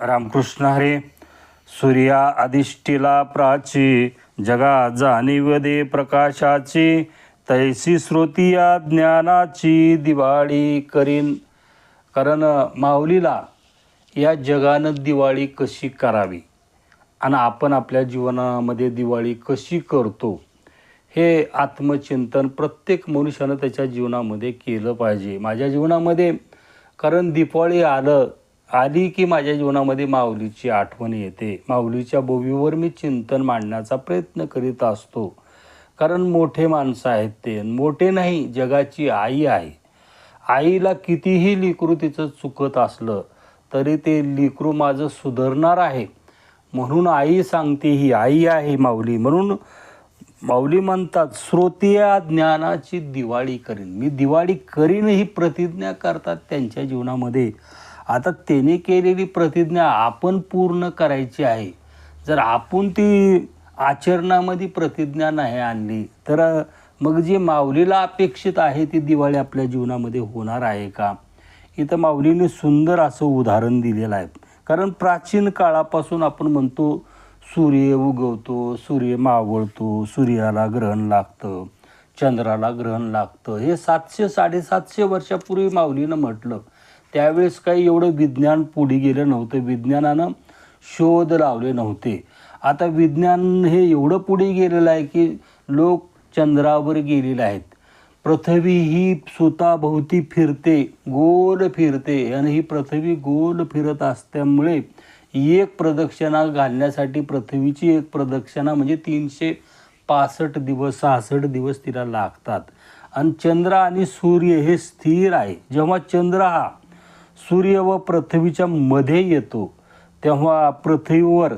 रामकृष्ण हरे सूर्या अधिष्ठिला प्राची जगा जाणीव दे प्रकाशाची तैसी श्रोतिया ज्ञानाची दिवाळी करीन. कारण माऊलीला या जगानं दिवाळी कशी करावी? आणि आपण आपल्या जीवनामध्ये दिवाळी कशी करतो? हे आत्मचिंतन प्रत्येक मनुष्यानं त्याच्या जीवनामध्ये केलं पाहिजे. माझ्या जीवनामध्ये कारण दिपावळी आलं आली की माझ्या जीवनामध्ये माऊलीची आठवण येते. माऊलीच्या बोबीवर मी चिंतन मांडण्याचा प्रयत्न करीत असतो. कारण मोठे माणसं आहेत ते. मोठे नाही जगाची आई आहे. आईला कितीही लिकरू तिचं चुकत असलं तरी ते लिकरू माझं सुधारणार आहे. म्हणून आई सांगते ही आई आहे माऊली. म्हणून माऊली म्हणतात श्रोतिया ज्ञानाची दिवाळी करीन. मी दिवाळी करीन ही प्रतिज्ञा करतात त्यांच्या जीवनामध्ये. आता त्याने केलेली प्रतिज्ञा आपण पूर्ण करायची आहे. जर आपण ती आचरणामध्ये प्रतिज्ञा नाही आणली तर मग जी माऊलीला अपेक्षित आहे ती दिवाळी आपल्या जीवनामध्ये होणार आहे का? इथं माऊलीने सुंदर असं उदाहरण दिलेलं आहे. कारण प्राचीन काळापासून आपण म्हणतो सूर्य उगवतो सूर्य मावळतो सूर्याला ग्रहण लागतं चंद्राला ग्रहण लागतं. हे सातशे साडेसातशे वर्षापूर्वी माऊलीनं म्हटलं. त्यावेळेस काही एवढं विज्ञान पुढे गेलं नव्हतं. विज्ञानानं शोध लावले नव्हते. आता विज्ञान हे एवढं पुढे गेलेलं आहे की लोक चंद्रावर गेलेले आहेत. पृथ्वी ही स्वतःभोवती फिरते गोल फिरते आणि ही पृथ्वी गोल फिरत असल्यामुळे एक प्रदक्षिणा घालण्यासाठी पृथ्वीची एक प्रदक्षिणा म्हणजे तीनशे पासष्ट दिवस सहासष्ट दिवस तिला लागतात. आणि चंद्र आणि सूर्य हे स्थिर आहे. जेव्हा चंद्र हा सूर्य व पृथ्वीच्या मध्ये येतो तेव्हा पृथ्वीवर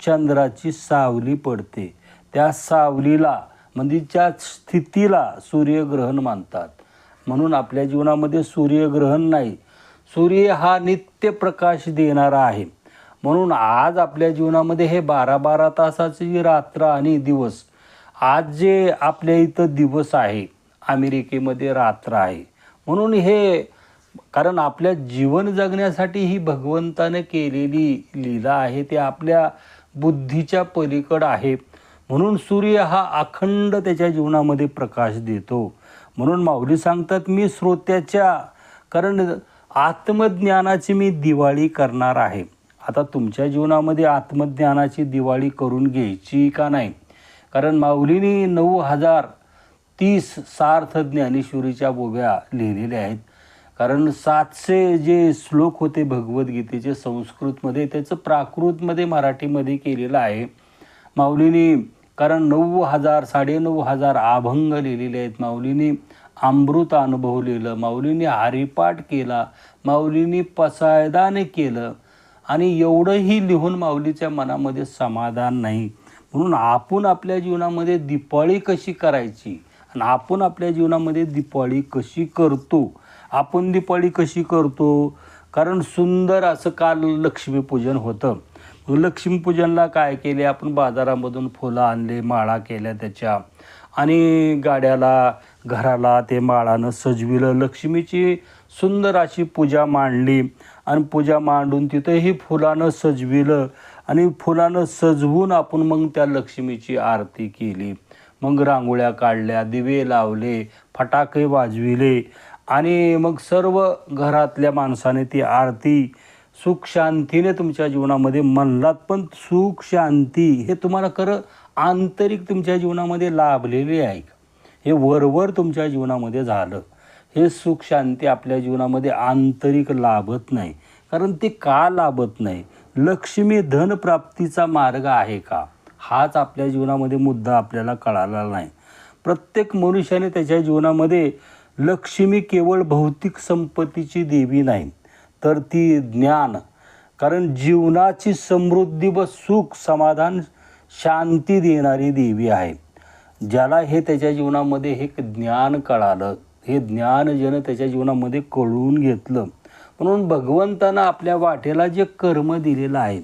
चंद्राची सावली पडते. त्या सावलीला म्हणजे त्या स्थितीला सूर्यग्रहण मानतात. म्हणून आपल्या जीवनामध्ये सूर्यग्रहण नाही. सूर्य हा नित्य प्रकाश देणारा आहे. म्हणून आज आपल्या जीवनामध्ये हे बारा बारा तासाची रात्र आणि दिवस आज जे आपल्या इथं दिवस आहे अमेरिकेमध्ये रात्र आहे. म्हणून हे कारण आपल्या जीवन जगण्यासाठी ही भगवंताने केलेली लीला आहे ते आपल्या बुद्धीच्या पलीकडं आहे. म्हणून सूर्य हा अखंड त्याच्या जीवनामध्ये प्रकाश देतो. म्हणून माऊली सांगतात मी श्रोत्याच्या कारण आत्मज्ञानाची मी दिवाळी करणार आहे. आता तुमच्या जीवनामध्ये आत्मज्ञानाची दिवाळी करून घ्यायची का नाही? कारण माऊलीने नऊ हजार तीस सार्थ ज्ञानेश्वरीच्या बोब्या लिहिलेल्या आहेत. कारण सातशे जे श्लोक होते भगवद्गीतेचे संस्कृतमध्ये त्याचं प्राकृतमध्ये मराठीमध्ये केलेलं आहे. माऊलीने कारण नऊ हजार साडेनऊ हजार अभंग लिहिलेले आहेत. माऊलीने अमृत अनुभवलेलं माऊलीने हरिपाठ केला माऊलीने पसायदाने केलं आणि एवढंही लिहून माऊलीच्या मनामध्ये समाधान नाही. म्हणून आपण आपल्या जीवनामध्ये दिपाळी कशी करायची? आणि आपण आपल्या जीवनामध्ये दिपाळी कशी करतो? आपण दिपाळी कशी करतो? कारण सुंदर असं काल लक्ष्मीपूजन होतं. लक्ष्मीपूजनला काय केले? आपण बाजारामधून फुलं आणले माळा केल्या त्याच्या. आणि गाड्याला घराला ते माळानं सजविलं. लक्ष्मीची सुंदर अशी पूजा मांडली. आणि पूजा मांडून तिथंही फुलानं सजविलं. आणि फुलानं सजवून आपण मग त्या लक्ष्मीची आरती केली. मग रांगोळ्या काढल्या दिवे लावले फटाके वाजविले. आणि मग सर्व घरातल्या माणसाने ती आरती सुख शांतीने तुमच्या जीवनामध्ये म्हणलात पण सुख शांती हे तुम्हाला खरं आंतरिक तुमच्या जीवनामध्ये लाभलेले आहे हे वरवर तुमच्या जीवनामध्ये झालं. हे सुख शांती आपल्या जीवनामध्ये आंतरिक लाभत नाही. कारण ते का लाभत नाही? लक्ष्मी धनप्राप्तीचा मार्ग आहे का? हाच आपल्या जीवनामध्ये मुद्दा आपल्याला कळाला नाही. प्रत्येक मनुष्याने त्याच्या जीवनामध्ये लक्ष्मी केवळ भौतिक संपत्तीची देवी नाही तर ती ज्ञान. कारण जीवनाची समृद्धी व सुख समाधान शांती देणारी देवी आहे. ज्याला हे त्याच्या जीवनामध्ये हे ज्ञान कळालं हे ज्ञान ज्यानं त्याच्या जीवनामध्ये कळून घेतलं. म्हणून भगवंतानं आपल्या वाटेला जे कर्म दिलेलं आहे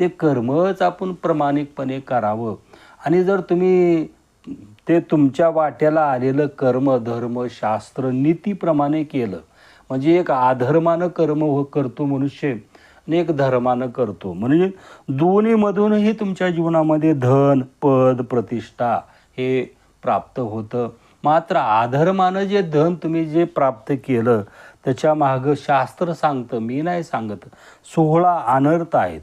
ते कर्मच आपण प्रामाणिकपणे करावं. आणि जर तुम्ही ते तुमच्या वाट्याला आलेलं कर्म धर्म शास्त्र नीतीप्रमाणे केलं. म्हणजे एक आधर्मानं कर्म हो करतो मनुष्य आणि एक धर्मानं करतो. म्हणजे दोन्हीमधूनही तुमच्या जीवनामध्ये धन पद प्रतिष्ठा हे प्राप्त होतं. मात्र आधर्मानं जे धन तुम्ही जे प्राप्त केलं त्याच्या मागं शास्त्र सांगतं मी नाही सांगत. सोहळा अनर्थ आहेत.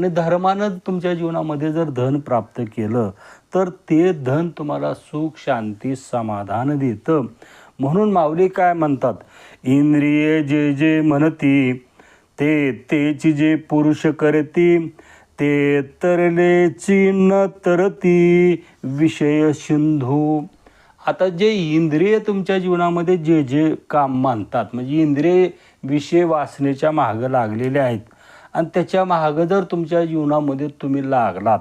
आणि धर्मानं तुमच्या जीवनामध्ये जर धन प्राप्त केलं तर ते धन तुम्हाला सुख शांती समाधान देतं. म्हणून माऊली काय म्हणतात? इंद्रिय जे जे म्हणती ते तेची जे पुरुष करती ते तरलेची न तरती विषय सिंधू. आता जे इंद्रिय तुमच्या जीवनामध्ये जे जे काम मानतात म्हणजे इंद्रिय विषय वासनेच्या मागं लागलेले आहेत आणि त्याच्या मागं जर तुमच्या जीवनामध्ये तुम्ही लागलात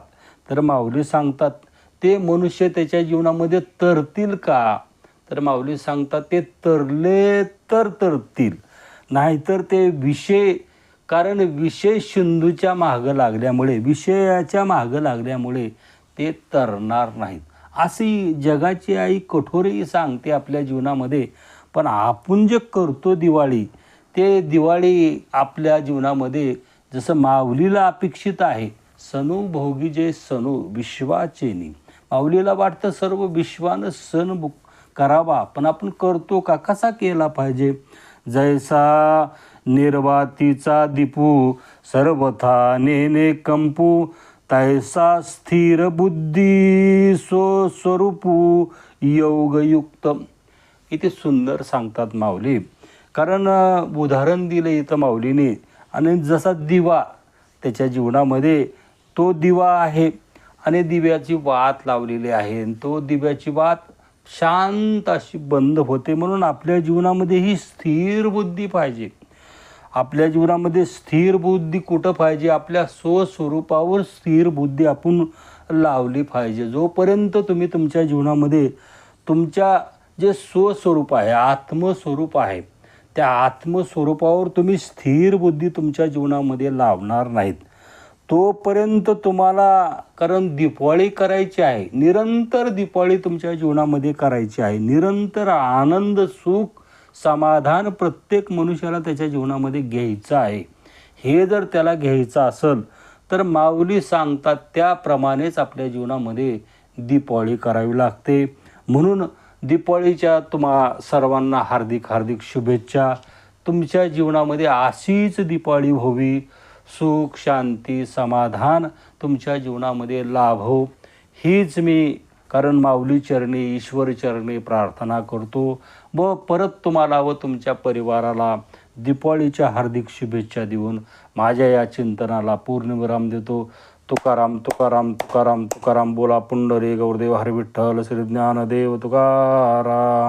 तर माऊली सांगतात ते मनुष्य त्याच्या जीवनामध्ये तरतील का? तर माऊली सांगतात ते तरले तर तरतील. नाहीतर ते विषय कारण विषय सिंधूच्या मागं लागल्यामुळे विषयाच्या मागं लागल्यामुळे ते तरणार नाहीत. अशी जगाची आई कठोरही सांगते आपल्या जीवनामध्ये पण आपण जे करतो दिवाळी ते दिवाळी आपल्या जीवनामध्ये जसं माऊलीला अपेक्षित आहे सणू भोगी जे सणू विश्वाचेनी माऊलीला वाटतं सर्व विश्वानं सण करावा पण आपण करतो का? कसा केला पाहिजे? जैसा निर्वातीचा दिपू सर्वथा नेने कंपू. तैसा स्थिर बुद्धी सो स्वरूपू योगयुक्त. इथे सुंदर सांगतात माऊली. कारण उदाहरण दिलं इथं माऊलीने. आणि जसा दिवा त्याच्या जीवनामध्ये तो दिवा आहे. आणि दिव्याची वात लावलेली आहे. आणि तो दिव्याची वात शांत अशी बंद होते. म्हणून आपल्या जीवनामध्ये ही स्थिर बुद्धी पाहिजे. आपल्या जीवनामध्ये स्थिर बुद्धी कुठं पाहिजे? आपल्या स्वस्वरूपावर स्थिर बुद्धी आपण लावली पाहिजे. जोपर्यंत तुम्ही तुमच्या जीवनामध्ये तुमच्या जे स्वस्वरूप आहे आत्मस्वरूप आहे त्या आत्मस्वरूपावर तुम्ही स्थिर बुद्धी तुमच्या जीवनामध्ये लावणार नाहीत. तोपर्यंत तुम्हाला कारण दिपाळी करायची आहे निरंतर दिपाळी तुमच्या जीवनामध्ये करायची आहे निरंतर आनंद सुख समाधान प्रत्येक मनुष्याला त्याच्या जीवनामध्ये घ्यायचं आहे. हे जर त्याला घ्यायचं असेल तर माऊली सांगतात त्याप्रमाणेच आपल्या जीवनामध्ये दीपावली करावी लागते. म्हणून दीपावळीच्या तुम्हा सर्वांना हार्दिक हार्दिक शुभेच्छा. तुमच्या जीवनामध्ये अशीच दीपावली व्हावी. सुख शांती समाधान तुमच्या जीवनामध्ये लाभो. हीच मी कारण माऊली चरणी ईश्वर चरणी प्रार्थना करतो. व परत तुम्हाला व तुमच्या परिवाराला दीपावळीच्या हार्दिक शुभेच्छा देऊन माझ्या या चिंतनाला पूर्णविराम देतो. तुकाराम तुकाराम तुकाराम तुकाराम बोला पुंडरी गौरदेव हरिविठ्ठल श्री ज्ञानदेव तुकाराम.